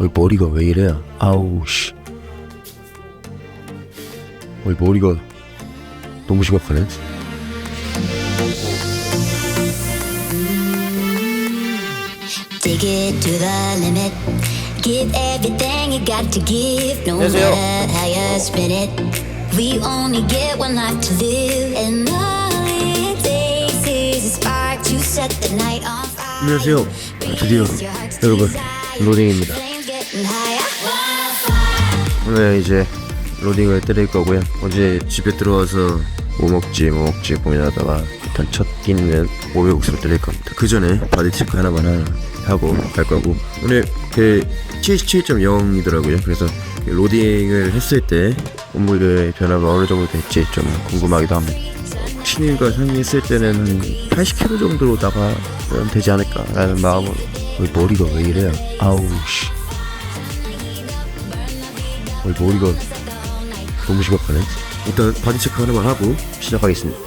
어이 머리가 왜 이래? 아우 씨. 어이 머리가 너무 심각하네. Take it to the limit. Give everything you got to give, no 안녕하세요. matter how you spin it. We only get one life to live, and all it takes is a spark to set the night on fire. 안녕하세요. 드디어 여러분 로딩입니다. 오늘 이제 로딩을 때릴 거고요. 어제 집에 들어와서 뭐 먹지 뭐 먹지 고민하다가 일단 첫 끼는 오백옥수로 때릴 겁니다. 그 전에 바디 체크 하나만 하나 하고 갈 거고 오늘 그 77.0이더라고요. 그래서 그 로딩을 했을 때 몸무게 변화가 어느 정도 될지 좀 궁금하기도 합니다. 신일과 상의했을 때는 한 80kg 정도로 나가면 되지 않을까라는 마음으로 어, 머리가 왜 이래요? 아우 씨. 어, 머리가 너무 심각하네. 일단 바디 체크 하나만 하고 시작하겠습니다.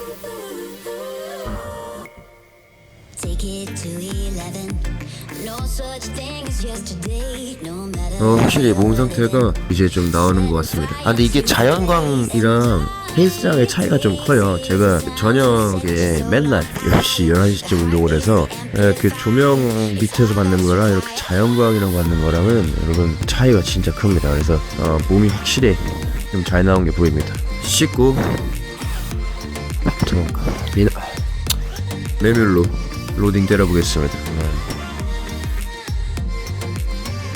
Take it to 11. No such thing as yesterday, no matter. 어, 확실히 몸 상태가 이제 좀 나오는 것 같습니다. 아, 근데 이게 자연광이랑 헬스장의 차이가 좀 커요. 제가 저녁에 맨날 10시, 11시쯤 운동을 해서 에, 그 조명 밑에서 받는 거랑 이렇게 자연광이랑 받는 거랑은 여러분 차이가 진짜 큽니다. 그래서 어, 몸이 확실히 좀 잘 나온 게 보입니다. 씻고 들어가 메밀로 로딩 때려보겠습니다. 네.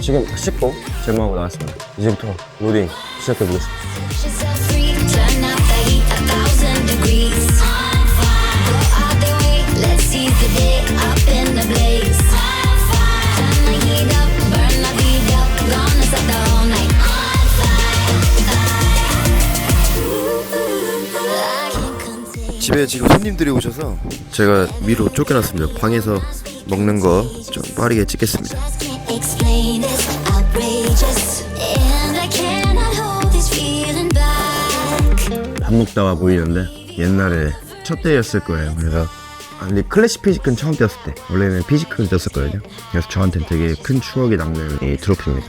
지금 씻고 제모하고 나왔습니다. 이제부터 로딩 시작해보겠습니다. 집에 지금 손님들이 오셔서 제가 위로 쫓겨났습니다. 방에서 먹는 거 좀 빠르게 찍겠습니다. 밥 먹다가 보이는데 옛날에 첫 때였을 거예요. 그래서 아, 근데 클래식 피지크는 처음 뛰었을 때 원래는 피지크를 뛰었었거든요. 그래서 저한테는 되게 큰 추억이 남는 이 트로피입니다.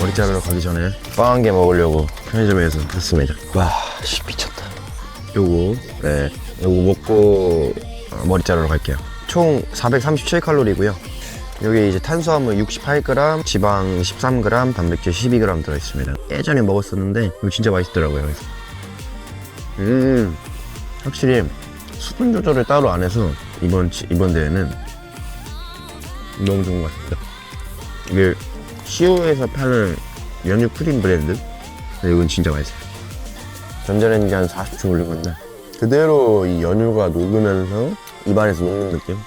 머리 자르러 가기 전에 빵 한 개 먹으려고 편의점에서 샀습니다. 와, 씨 미쳤다. 요거, 네, 요거 먹고 어, 머리 자르러 갈게요. 총 437칼로리고요. 여기 이제 탄수화물 68g, 지방 13g, 단백질 12g 들어있습니다. 예전에 먹었었는데 이거 진짜 맛있더라고요. 음, 확실히 수분 조절을 따로 안 해서 이번 치- 이번 대회는 너무 좋은 것 같습니다. 이게 시오에서 파는 연유 크림 브랜드 근데 이건 진짜 맛있어요 전자레인지 한 40초 올린 건데 그대로 이 연유가 녹으면서 입안에서 녹는 느낌 나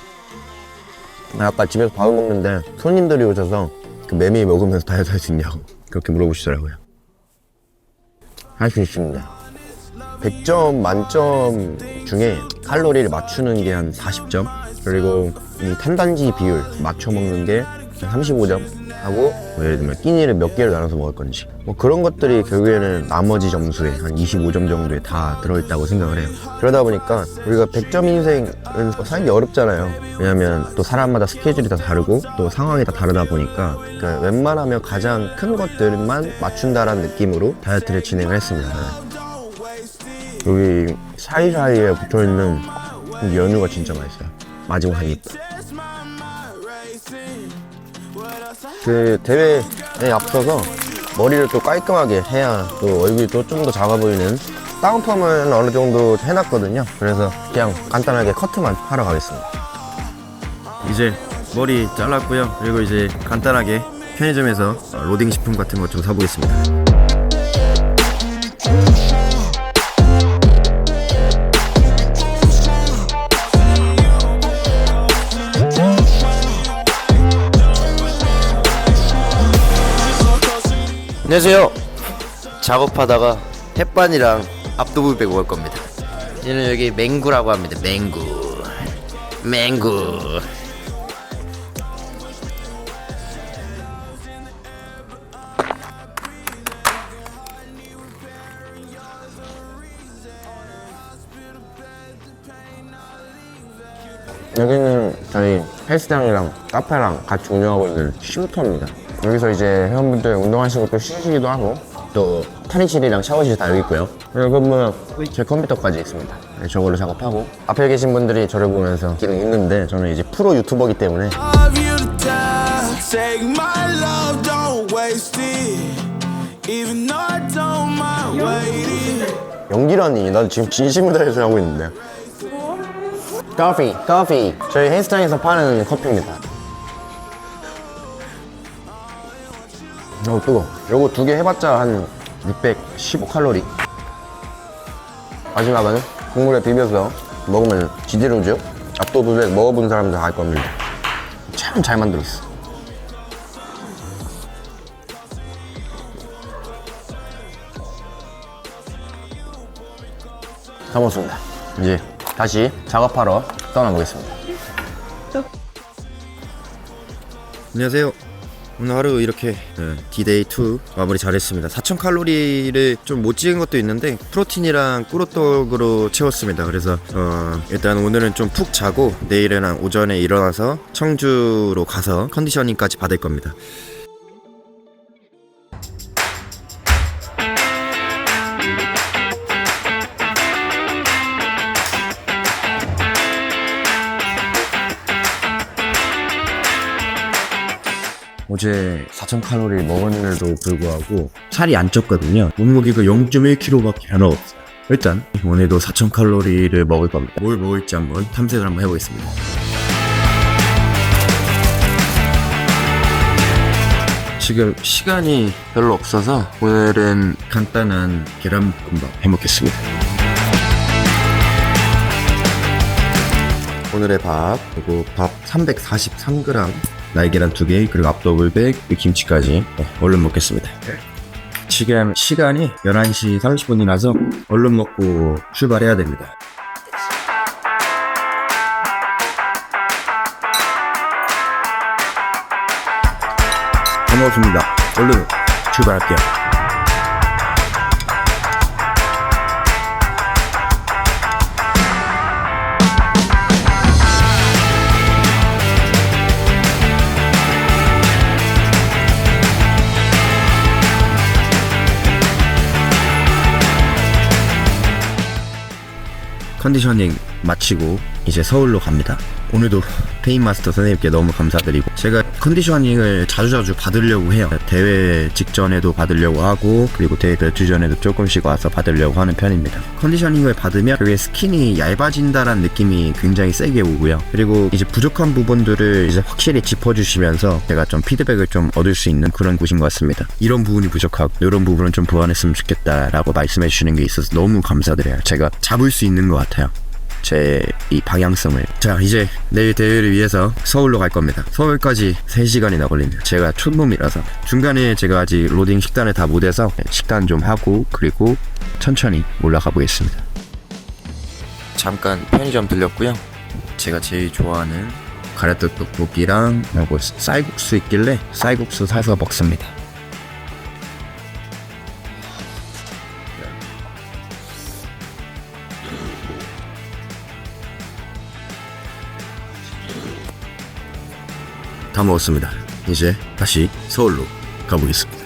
아까 집에서 밥을 먹는데 손님들이 오셔서 그 메밀 먹으면서 다이어트 할 수 있냐고 그렇게 물어보시더라고요. 할 수 있습니다. 100점 만점 중에 칼로리를 맞추는 게 한 40점? 그리고 이 탄단지 비율 맞춰 먹는 게 35점 하고 뭐 예를 들면 끼니를 몇 개를 나눠서 먹을 건지. 뭐 그런 것들이 결국에는 나머지 점수에 한 25점 정도에 다 들어있다고 생각을 해요. 그러다 보니까 우리가 100점 인생은 살기 어렵잖아요. 왜냐면 또 사람마다 스케줄이 다 다르고 또 상황이 다 다르다 보니까 그러니까 웬만하면 가장 큰 것들만 맞춘다라는 느낌으로 다이어트를 진행을 했습니다. 여기 사이사이에 붙어있는 이 연유가 진짜 맛있어요. 마지막 한 입. 그 대회에 앞서서 머리를 또 깔끔하게 해야 또 얼굴이 또 좀 더 작아 보이는 다운펌은 어느 정도 해놨거든요. 그래서 그냥 간단하게 커트만 하러 가겠습니다. 이제 머리 잘랐고요. 그리고 이제 간단하게 편의점에서 로딩 식품 같은 것 좀 사보겠습니다. 안녕하세요. 작업하다가 햇반이랑 압도부백 먹을 겁니다. 얘는 여기 맹구라고 합니다. 맹구. 맹구. 여기는 저희 헬스장이랑 카페랑 같이 운영하고 있는 쉼터입니다. 여기서 이제 회원분들 운동하시고 또 쉬시기도 하고 또 탈의실이랑 샤워실 다 여기 있고요. 그리고 보면 제 컴퓨터까지 있습니다. 네, 저걸로 작업하고. 앞에 계신 분들이 저를 보면서 기능 있는데 저는 이제 프로 유튜버기 때문에. 연기라니 난 지금 진심을 다해서 하고 있는데. 커피 커피 저희 헬스장에서 파는 커피입니다 어 뜨거 요거 두 개 해봤자 한 615칼로리 마지막은 국물에 비벼서 먹으면 지대로죠 압도부백 먹어본 사람들 알 겁니다 참 잘 만들었어 다 먹었습니다. 이제 다시 작업하러 떠나보겠습니다. 안녕하세요. 오늘 하루 이렇게 디데이 2 마무리 잘했습니다. 4,000칼로리를 좀 못 찍은 것도 있는데 프로틴이랑 꾸로떡으로 채웠습니다. 그래서 어, 일단 오늘은 좀 푹 자고 내일은 한 오전에 일어나서 청주로 가서 컨디셔닝까지 받을 겁니다. 어제 4,000칼로리 먹었는데도 불구하고 살이 안 쪘거든요. 몸무게가 0.1kg밖에 변화 없어요. 일단 오늘도 4,000칼로리를 먹을 겁니다. 뭘 먹을지 한번 탐색을 한번 해보겠습니다. 지금 시간이 별로 없어서 오늘은 간단한 계란볶음밥 해먹겠습니다. 오늘의 밥 그리고 밥 343g 날계란 2개 그리고 압도불백 그리고 김치까지. 네, 얼른 먹겠습니다. 지금 시간이 11시 30분이라서 얼른 먹고 출발해야 됩니다. 잘 먹었습니다. 얼른 출발할게요 컨디셔닝 마치고 이제 서울로 갑니다. 오늘도 페인마스터 선생님께 너무 감사드리고 제가 컨디셔닝을 자주자주 받으려고 해요. 대회 직전에도 받으려고 하고 그리고 대회 몇주 전에도 조금씩 와서 받으려고 하는 편입니다. 컨디셔닝을 받으면 그게 스킨이 얇아진다라는 느낌이 굉장히 세게 오고요. 그리고 이제 부족한 부분들을 이제 확실히 짚어주시면서 제가 좀 피드백을 좀 얻을 수 있는 그런 곳인 것 같습니다. 이런 부분이 부족하고 이런 부분은 좀 보완했으면 좋겠다라고 말씀해 주시는 게 있어서 너무 감사드려요. 제가 잡을 수 있는 것 같아요. 제 이 방향성을. 자 이제 내일 대회를 위해서 서울로 갈 겁니다. 서울까지 3시간이나 걸립니다. 제가 촌놈이라서. 중간에 제가 아직 로딩 식단을 다 못해서 식단 좀 하고 그리고 천천히 올라가 보겠습니다. 잠깐 편의점 들렸고요. 제가 제일 좋아하는 가래떡 떡볶이랑 그리고 쌀국수 있길래 쌀국수 사서 먹습니다 다 먹었습니다. 이제 다시 서울로 가보겠습니다.